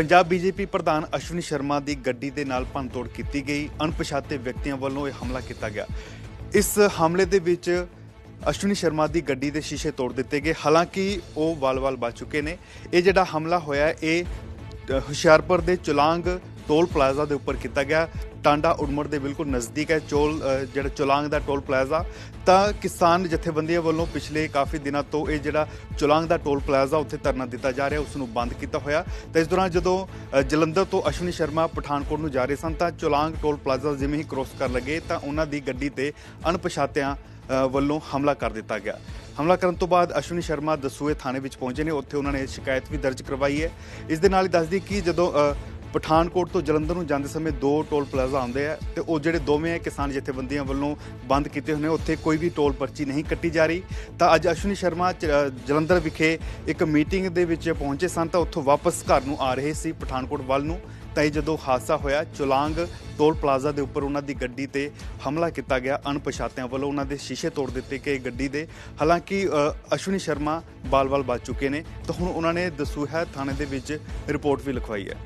Punjab BJP ਪ੍ਰਧਾਨ ਅਸ਼ਵਨੀ ਸ਼ਰਮਾ ਦੀ ਗੱਡੀ ਦੇ ਨਾਲ ਭੰਨਤੋੜ ਕੀਤੀ ਗਈ। ਅਣਪਛਾਤੇ ਵਿਅਕਤੀਆਂ ਵੱਲੋਂ ਇਹ ਹਮਲਾ ਕੀਤਾ ਗਿਆ। ਇਸ ਹਮਲੇ ਦੇ ਵਿੱਚ ਅਸ਼ਵਨੀ ਸ਼ਰਮਾ ਦੀ ਗੱਡੀ ਦੇ ਸ਼ੀਸ਼ੇ ਤੋੜ ਦਿੱਤੇ ਗਏ। ਹਾਲਾਂਕਿ ਉਹ ਵਾਲ-ਵਾਲ ਬਚ ਚੁੱਕੇ ਨੇ। ਇਹ ਜਿਹੜਾ ਹਮਲਾ ਹੋਇਆ, ਇਹ ਹੁਸ਼ਿਆਰਪੁਰ ਦੇ ਚੁਲਾਂਗ ਟੋਲ ਪਲਾਜ਼ਾ ਦੇ ਉੱਪਰ ਕੀਤਾ ਗਿਆ। ਟਾਂਡਾ ਉਡਮਰ ਦੇ ਬਿਲਕੁਲ ਨਜ਼ਦੀਕ ਹੈ। ਚੋਲ ਜਿਹੜਾ ਚੁਲਾਂਗ ਦਾ ਟੋਲ ਪਲਾਜ਼ਾ, ਤਾਂ ਕਿਸਾਨ ਜਥੇਬੰਦੀਆਂ ਵੱਲੋਂ ਪਿਛਲੇ ਕਾਫੀ ਦਿਨਾਂ ਤੋਂ ਇਹ ਜਿਹੜਾ ਚੁਲਾਂਗ ਦਾ ਟੋਲ ਪਲਾਜ਼ਾ ਉੱਥੇ ਧਰਨਾ ਦਿੱਤਾ ਜਾ ਰਿਹਾ ਉਸ ਨੂੰ ਬੰਦ ਕੀਤਾ ਹੋਇਆ। ਤਾਂ ਇਸ ਦੌਰਾਨ ਜਦੋਂ ਜਲੰਧਰ ਤੋਂ ਅਸ਼ਵਨੀ ਸ਼ਰਮਾ ਪਠਾਨਕੋਟ ਨੂੰ ਜਾ ਰਹੇ ਸਨ, ਤਾਂ ਚੁਲਾਂਗ ਟੋਲ ਪਲਾਜ਼ਾ ਜਿਵੇਂ ਹੀ ਕ੍ਰੋਸ ਕਰਨ ਲੱਗੇ, ਤਾਂ ਉਹਨਾਂ ਦੀ ਗੱਡੀ ਤੇ ਅਣਪਛਾਤਿਆਂ ਵੱਲੋਂ ਹਮਲਾ ਕਰ ਦਿੱਤਾ ਗਿਆ। ਹਮਲਾ ਕਰਨ ਤੋਂ ਬਾਅਦ ਅਸ਼ਵਨੀ ਸ਼ਰਮਾ ਦਸੂਏ ਥਾਣੇ ਵਿੱਚ ਪਹੁੰਚੇ ਨੇ। ਉੱਥੇ ਉਹਨਾਂ ਨੇ ਸ਼ਿਕਾਇਤ ਵੀ ਦਰਜ ਕਰਵਾਈ ਹੈ। ਇਸ ਦੇ ਨਾਲ ਹੀ ਦੱਸਦੀ ਕਿ ਜਦੋਂ ਪਠਾਨਕੋਟ ਤੋਂ ਜਲੰਧਰ ਨੂੰ ਜਾਂਦੇ ਸਮੇਂ ਦੋ ਟੋਲ ਪਲਾਜ਼ਾ ਆਉਂਦੇ ਆ ਤੇ ਉਹ ਜਿਹੜੇ ਦੋਵੇਂ ਕਿਸਾਨ ਜਥੇਬੰਦੀਆਂ ਵੱਲੋਂ ਬੰਦ ਕੀਤੇ ਹੋਏ ਨੇ, ਉੱਥੇ ਕੋਈ ਵੀ ਟੋਲ ਪਰਚੀ ਨਹੀਂ ਕੱਟੀ ਜਾ ਰਹੀ। ਤਾਂ ਅੱਜ ਅਸ਼ਵਨੀ ਸ਼ਰਮਾ ਚ- ਜਲੰਧਰ ਵਿਖੇ ਇੱਕ ਮੀਟਿੰਗ ਦੇ ਵਿੱਚ ਪਹੁੰਚੇ ਸਨ, ਤਾਂ ਉੱਥੋਂ ਵਾਪਸ ਘਰ ਨੂੰ ਆ ਰਹੇ ਸੀ ਪਠਾਨਕੋਟ ਵੱਲ ਨੂੰ। ਤਾਂ ਇਹ ਜਦੋਂ ਹਾਦਸਾ ਹੋਇਆ, ਚੁਲਾਂਗ ਟੋਲ ਪਲਾਜ਼ਾ ਦੇ ਉੱਪਰ ਉਹਨਾਂ ਦੀ ਗੱਡੀ ਤੇ ਹਮਲਾ ਕੀਤਾ ਗਿਆ। ਅਣਪਛਾਤਿਆਂ ਵੱਲੋਂ ਉਹਨਾਂ ਦੇ ਸ਼ੀਸ਼ੇ ਤੋੜ ਦਿੱਤੇ ਗਏ ਗੱਡੀ ਦੇ। ਹਾਲਾਂਕਿ ਅਸ਼ਵਨੀ ਸ਼ਰਮਾ ਬਾਲ-ਬਾਲ ਬਚ ਚੁੱਕੇ ਨੇ। ਤਾਂ ਹੁਣ ਉਹਨਾਂ ਨੇ ਦਸੂਹਾ ਥਾਣੇ ਦੇ ਵਿੱਚ ਰਿਪੋਰਟ ਵੀ ਲਿਖਵਾਈ ਹੈ।